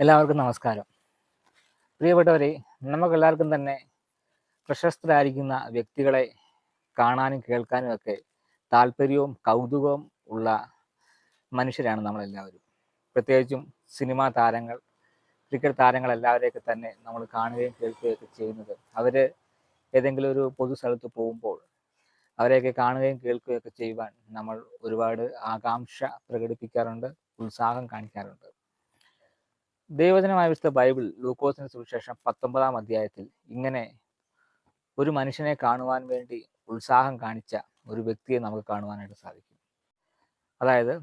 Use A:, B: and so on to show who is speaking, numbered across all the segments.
A: എല്ലാവർക്കും നമസ്കാരം. പ്രിയപ്പെട്ടവരെ നമുക്കെല്ലാവർക്കും തന്നെ പ്രശസ്തരായിരിക്കുന്ന വ്യക്തികളെ കാണാനും കേൾക്കാനും ഒക്കെ താല്പര്യവും കൗതുകവും ഉള്ള മനുഷ്യരാണ് നമ്മളെല്ലാവരും. പ്രത്യേകിച്ചും സിനിമാ താരങ്ങൾ ക്രിക്കറ്റ് താരങ്ങൾ എല്ലാവരെയൊക്കെ തന്നെ നമ്മൾ കാണുകയും കേൾക്കുകയൊക്കെ ചെയ്യുന്നത്. അവർ ഏതെങ്കിലും ഒരു പൊതു സ്ഥലത്ത് പോകുമ്പോൾ അവരെയൊക്കെ കാണുകയും കേൾക്കുകയൊക്കെ ചെയ്യുവാൻ നമ്മൾ ഒരുപാട് ആകാംക്ഷ പ്രകടിപ്പിക്കാറുണ്ട് ഉത്സാഹം കാണിക്കാറുണ്ട്. ദൈവജനമായ വിശുദ്ധ ബൈബിൾ ലൂക്കോസിന് സുവിശേഷം പത്തൊമ്പതാം അധ്യായത്തിൽ ഇങ്ങനെ ഒരു മനുഷ്യനെ കാണുവാൻ വേണ്ടി ഉത്സാഹം കാണിച്ച ഒരു വ്യക്തിയെ നമുക്ക് കാണുവാനായിട്ട് സാധിക്കും. അതായത്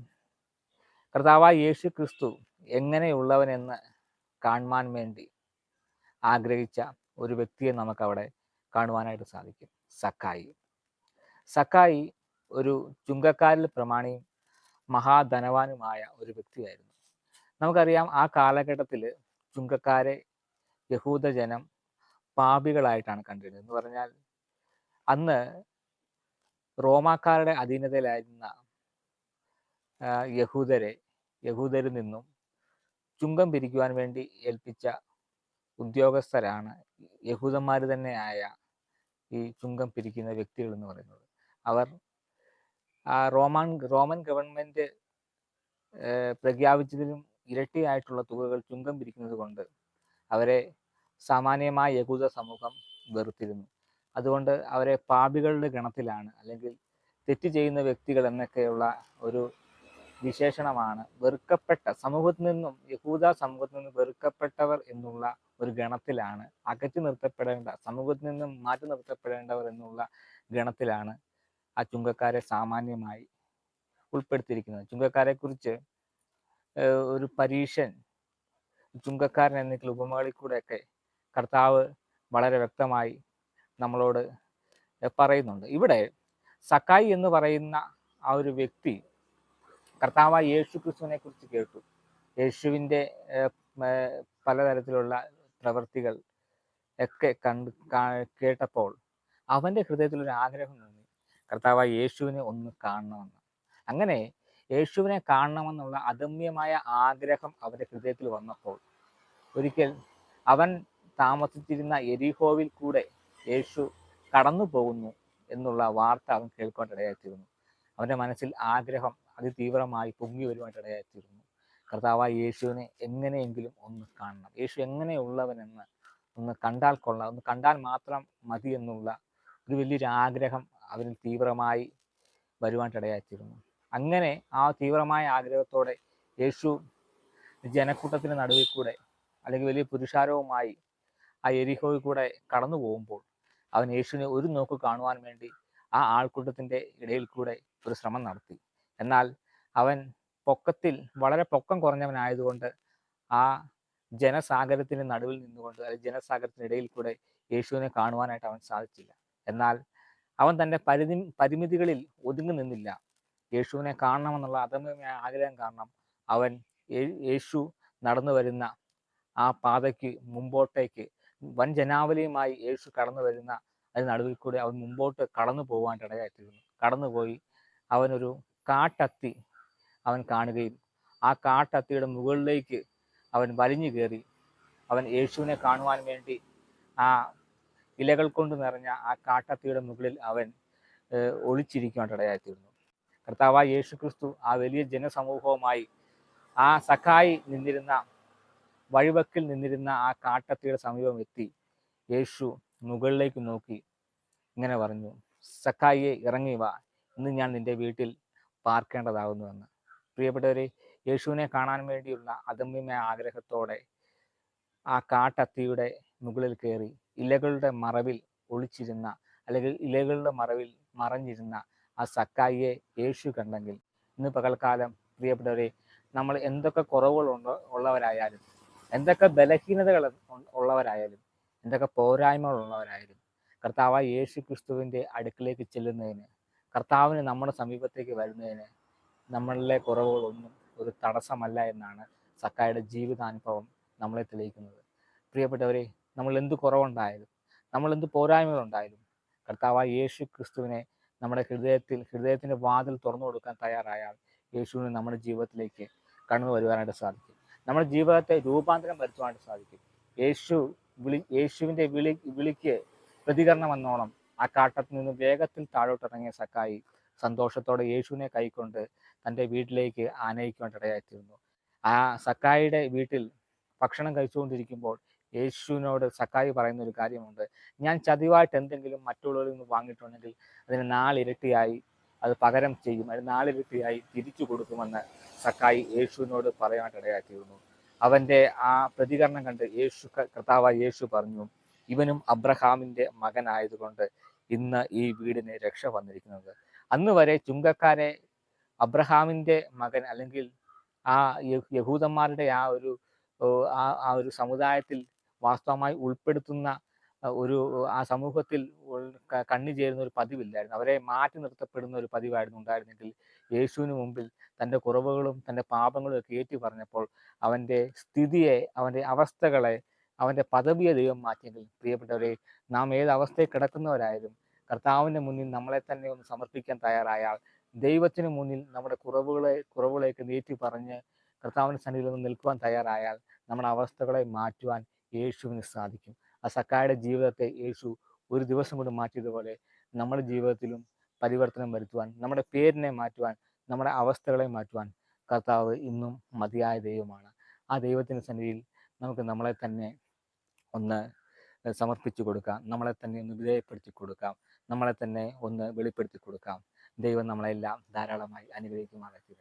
A: കർത്താവായ യേശു ക്രിസ്തു എങ്ങനെയുള്ളവനെന്ന് കാണുവാൻ വേണ്ടി ആഗ്രഹിച്ച ഒരു വ്യക്തിയെ നമുക്കവിടെ കാണുവാനായിട്ട് സാധിക്കും. സക്കായി സക്കായി ഒരു ചുങ്കക്കാരിൽ പ്രമാണിയും മഹാധനവാനുമായ ഒരു വ്യക്തിയായിരുന്നു. നമുക്കറിയാം ആ കാലഘട്ടത്തിൽ ചുങ്കക്കാരെ യഹൂദജനം പാപികളായിട്ടാണ് കണ്ടിരുന്നത്. എന്ന് പറഞ്ഞാൽ അന്ന് റോമാക്കാരുടെ അധീനതയിലായിരുന്ന യഹൂദരെ യഹൂദരിൽ നിന്നും ചുങ്കം പിരിക്കുവാൻ വേണ്ടി ഏൽപ്പിച്ച ഉദ്യോഗസ്ഥരാണ് യഹൂദന്മാർ തന്നെയായ ഈ ചുങ്കം പിരിക്കുന്ന വ്യക്തികൾ എന്ന് പറയുന്നത്. അവർ ആ റോമാൻ റോമൻ ഗവൺമെന്റ് പ്രഖ്യാപിച്ചതിലും ഇരട്ടിയായിട്ടുള്ള തുകകൾ ചുങ്കം പിരിക്കുന്നത് കൊണ്ട് അവരെ സാമാന്യമായ യഹൂദ സമൂഹം വെറുത്തിരുന്നു. അതുകൊണ്ട് അവരെ പാപികളുടെ ഗണത്തിലാണ് അല്ലെങ്കിൽ തെറ്റ് ചെയ്യുന്ന വ്യക്തികൾ എന്നൊക്കെയുള്ള ഒരു വിശേഷണമാണ് വെറുക്കപ്പെട്ട സമൂഹത്തിൽ നിന്നും യഹൂദ സമൂഹത്തിൽ നിന്നും വെറുക്കപ്പെട്ടവർ എന്നുള്ള ഒരു ഗണത്തിലാണ് അകറ്റി നിർത്തപ്പെടേണ്ട സമൂഹത്തിൽ നിന്നും മാറ്റി നിർത്തപ്പെടേണ്ടവർ എന്നുള്ള ഗണത്തിലാണ് ആ ചുങ്കക്കാരെ സാമാന്യമായി ഉൾപ്പെടുത്തിയിരിക്കുന്നത്. ചുങ്കക്കാരെ കുറിച്ച് ഒരു പരീക്ഷൻ ചുങ്കക്കാരൻ എന്നൊക്കെ ഉപമകളിൽ കൂടെയൊക്കെ കർത്താവ് വളരെ വ്യക്തമായി നമ്മളോട് പറയുന്നുണ്ട്. ഇവിടെ സക്കായി എന്ന് പറയുന്ന ആ ഒരു വ്യക്തി കർത്താവായ യേശു ക്രിസ്തുവിനെ കുറിച്ച് കേട്ടു. യേശുവിന്റെ പലതരത്തിലുള്ള പ്രവൃത്തികൾ ഒക്കെ കണ്ട് കേട്ടപ്പോൾ അവന്റെ ഹൃദയത്തിൽ ഒരു ആഗ്രഹം തോന്നി. കർത്താവായ യേശുവിനെ ഒന്ന് കാണണമെന്ന്. അങ്ങനെ യേശുവിനെ കാണണമെന്നുള്ള അദമ്യമായ ആഗ്രഹം അവരുടെ ഹൃദയത്തിൽ വന്നപ്പോൾ ഒരിക്കൽ അവൻ താമസിച്ചിരുന്ന എരിഹോവിൽ കൂടെ യേശു കടന്നു പോകുന്നു എന്നുള്ള വാർത്ത അവൻ കേൾക്കാനിടയായിത്തീരുന്നു അവന്റെ മനസ്സിൽ ആഗ്രഹം അതിതീവ്രമായി പൊങ്ങി വരുവാനിടയായിത്തീരുന്നു കർത്താവായ യേശുവിനെ എങ്ങനെയെങ്കിലും ഒന്ന് കാണണം. യേശു എങ്ങനെയുള്ളവനെന്ന് ഒന്ന് കണ്ടാൽ കൊള്ളാം. ഒന്ന് കണ്ടാൽ മാത്രം മതി എന്നുള്ള ഒരു വലിയൊരു ആഗ്രഹം അവരിൽ തീവ്രമായി വരുവാനായിട്ട് ഇടയായിത്തീർന്നു. അങ്ങനെ ആ തീവ്രമായ ആഗ്രഹത്തോടെ യേശു ജനക്കൂട്ടത്തിന് നടുവിൽ കൂടെ അല്ലെങ്കിൽ വലിയ പുരുഷാരവുമായി ആ എരിഹോയിൽ കൂടെ കടന്നു പോകുമ്പോൾ അവൻ യേശുവിനെ ഒരു നോക്ക് കാണുവാൻ വേണ്ടി ആ ആൾക്കൂട്ടത്തിന്റെ ഇടയിൽ കൂടെ ഒരു ശ്രമം നടത്തി. എന്നാൽ അവൻ പൊക്കത്തിൽ വളരെ പൊക്കം കുറഞ്ഞവനായതുകൊണ്ട് ആ ജനസാഗരത്തിന് നടുവിൽ നിന്നുകൊണ്ട് അല്ലെങ്കിൽ ജനസാഗരത്തിനിടയിൽ കൂടെ യേശുവിനെ കാണുവാനായിട്ട് അവൻ സാധിച്ചില്ല. എന്നാൽ അവൻ തന്റെ പരിധി പരിമിതികളിൽ ഒതുങ്ങി നിന്നില്ല. യേശുവിനെ കാണണമെന്നുള്ള അതമ്യ ആഗ്രഹം കാരണം അവൻ യേശു നടന്നു വരുന്ന ആ പാതയ്ക്ക് മുമ്പോട്ടേക്ക് വൻ ജനാവലിയുമായി യേശു കടന്നു വരുന്ന അതിന് നടുവിൽ കൂടി അവൻ മുമ്പോട്ട് കടന്നു പോകാൻ ഇടയായിത്തീരുന്നു കടന്നുപോയി അവനൊരു കാട്ടത്തി അവൻ കാണുകയും ആ കാട്ടത്തിയുടെ മുകളിലേക്ക് അവൻ വലിഞ്ഞു കയറി. അവൻ യേശുവിനെ കാണുവാൻ വേണ്ടി ആ ഇലകൾ കൊണ്ട് നിറഞ്ഞ ആ കാട്ടത്തിയുടെ മുകളിൽ അവൻ ഇടയായിത്തീർന്നു കർത്താവായ യേശു ക്രിസ്തു ആ വലിയ ജനസമൂഹവുമായി ആ സഖായി നിന്നിരുന്ന വഴിവക്കിൽ നിന്നിരുന്ന ആ കാട്ടത്തിയുടെ സമീപം എത്തി. യേശു മുകളിലേക്ക് നോക്കി. ഇങ്ങനെ പറഞ്ഞു സഖായിയെ ഇറങ്ങി വാ. ഇന്ന് ഞാൻ നിന്റെ വീട്ടിൽ പാർക്കേണ്ടതാകുന്നുവെന്ന്. പ്രിയപ്പെട്ടവരെ യേശുവിനെ കാണാൻ വേണ്ടിയുള്ള അദമ്യമായ ആഗ്രഹത്തോടെ ആ കാട്ടത്തിയുടെ മുകളിൽ കയറി ഇലകളുടെ മറവിൽ ഒളിച്ചിരുന്ന അല്ലെങ്കിൽ ഇലകളുടെ മറവിൽ മറഞ്ഞിരുന്ന ആ സക്കായിയെ യേശു കണ്ടെങ്കിൽ ഇന്ന് പകൽക്കാലം പ്രിയപ്പെട്ടവരെ നമ്മൾ എന്തൊക്കെ കുറവുകളുണ്ടോ ഉള്ളവരായാലും എന്തൊക്കെ ബലഹീനതകൾ ഉള്ളവരായാലും എന്തൊക്കെ പോരായ്മകൾ ഉള്ളവരായാലും കർത്താവ് യേശു ക്രിസ്തുവിന്റെ അടുക്കിലേക്ക് ചെല്ലുന്നതിന് കർത്താവിന് നമ്മുടെ സമീപത്തേക്ക് വരുന്നതിന് നമ്മളിലെ കുറവുകളൊന്നും ഒരു തടസ്സമല്ല എന്നാണ് സക്കായുടെ ജീവിതാനുഭവം നമ്മളെ തെളിയിക്കുന്നത്. പ്രിയപ്പെട്ടവരെ നമ്മൾ എന്ത് കുറവുണ്ടായാലും നമ്മൾ എന്ത് പോരായ്മകളുണ്ടായാലും കർത്താവ് യേശു ക്രിസ്തുവിനെ നമ്മുടെ ഹൃദയത്തിൽ ഹൃദയത്തിന്റെ വാതിൽ തുറന്നു കൊടുക്കാൻ തയ്യാറായാൽ യേശുവിന് നമ്മുടെ ജീവിതത്തിലേക്ക് കടന്നു വരുവാനായിട്ട് സാധിക്കും. നമ്മുടെ ജീവിതത്തെ രൂപാന്തരം വരുത്തുവാനായിട്ട് സാധിക്കും. യേശു വിളി യേശുവിന്റെ വിളി വിളിക്ക് പ്രതികരണം എന്നോണം ആ കാട്ടത്തിൽ നിന്ന് വേഗത്തിൽ താഴോട്ടിറങ്ങിയ സക്കായി സന്തോഷത്തോടെ യേശുവിനെ കൈക്കൊണ്ട് തന്റെ വീട്ടിലേക്ക് ആനയിക്കുവാൻ ഇടയായിത്തീർന്നു. ആ സക്കായിയുടെ വീട്ടിൽ ഭക്ഷണം കഴിച്ചുകൊണ്ടിരിക്കുമ്പോൾ യേശുവിനോട് സക്കായി പറയുന്ന ഒരു കാര്യമുണ്ട്. ഞാൻ ചതിവായിട്ട് എന്തെങ്കിലും മറ്റുള്ളവരിൽ നിന്ന് വാങ്ങിയിട്ടുണ്ടെങ്കിൽ അതിന് നാളിരട്ടിയായി അത് പകരം ചെയ്യും. അതിന് നാളിരട്ടിയായി തിരിച്ചു കൊടുക്കുമെന്ന് സക്കായി യേശുവിനോട് പറയാനായിട്ട് ഇടയായിത്തീർന്നു അവന്റെ ആ പ്രതികരണം കണ്ട് യേശു കർത്താവായ യേശു പറഞ്ഞു ഇവനും അബ്രഹാമിന്റെ മകനായതുകൊണ്ട് ഇന്ന് ഈ വീടിന് രക്ഷ വന്നിരിക്കുന്നത്. അന്ന് വരെ ചുങ്കക്കാരെ അബ്രഹാമിന്റെ മകൻ അല്ലെങ്കിൽ ആ യഹൂദന്മാരുടെ ആ ഒരു ആ ഒരു സമുദായത്തിൽ വാസ്തവമായി ഉൾപ്പെടുത്തുന്ന ഒരു ആ സമൂഹത്തിൽ കണ്ണി ചേരുന്ന ഒരു പതിവില്ലായിരുന്നു. അവരെ മാറ്റി നിർത്തപ്പെടുന്ന ഒരു പതിവായിരുന്നു ഉണ്ടായിരുന്നെങ്കിൽ യേശുവിന് മുമ്പിൽ തന്റെ കുറവുകളും തന്റെ പാപങ്ങളും ഒക്കെ ഏറ്റി പറഞ്ഞപ്പോൾ അവന്റെ സ്ഥിതിയെ അവന്റെ അവസ്ഥകളെ അവന്റെ പദവിയെ ദൈവം മാറ്റിയെങ്കിൽ. പ്രിയപ്പെട്ടവരെ നാം ഏത് അവസ്ഥയിൽ കിടക്കുന്നവരായാലും കർത്താവിന്റെ മുന്നിൽ നമ്മളെ തന്നെ ഒന്ന് സമർപ്പിക്കാൻ തയ്യാറായാൽ ദൈവത്തിന് മുന്നിൽ നമ്മുടെ കുറവുകളെ കുറവുകളെയൊക്കെ നീറ്റി പറഞ്ഞ് കർത്താവിന്റെ സന്നിധിയിൽ ഒന്ന് നിൽക്കുവാൻ തയ്യാറായാൽ നമ്മുടെ അവസ്ഥകളെ മാറ്റുവാൻ യേശുവിന് സാധിക്കും. ആ സക്കായുടെ ജീവിതത്തെ യേശു ഒരു ദിവസം കൊണ്ട് മാറ്റിയതുപോലെ നമ്മുടെ ജീവിതത്തിലും പരിവർത്തനം വരുത്തുവാൻ നമ്മുടെ പേരിനെ മാറ്റുവാൻ നമ്മുടെ അവസ്ഥകളെ മാറ്റുവാൻ കർത്താവ് ഇന്നും മതിയായ ദൈവമാണ്. ആ ദൈവത്തിന്റെ സന്നിധിയിൽ നമുക്ക് നമ്മളെ തന്നെ ഒന്ന് സമർപ്പിച്ചു കൊടുക്കാം. നമ്മളെ തന്നെ ഒന്ന് വിധേയപ്പെടുത്തി കൊടുക്കാം. നമ്മളെ തന്നെ ഒന്ന് വെളിപ്പെടുത്തി കൊടുക്കാം. ദൈവം നമ്മളെല്ലാം ധാരാളമായി അനുഗ്രഹിക്കുമാറാക്കി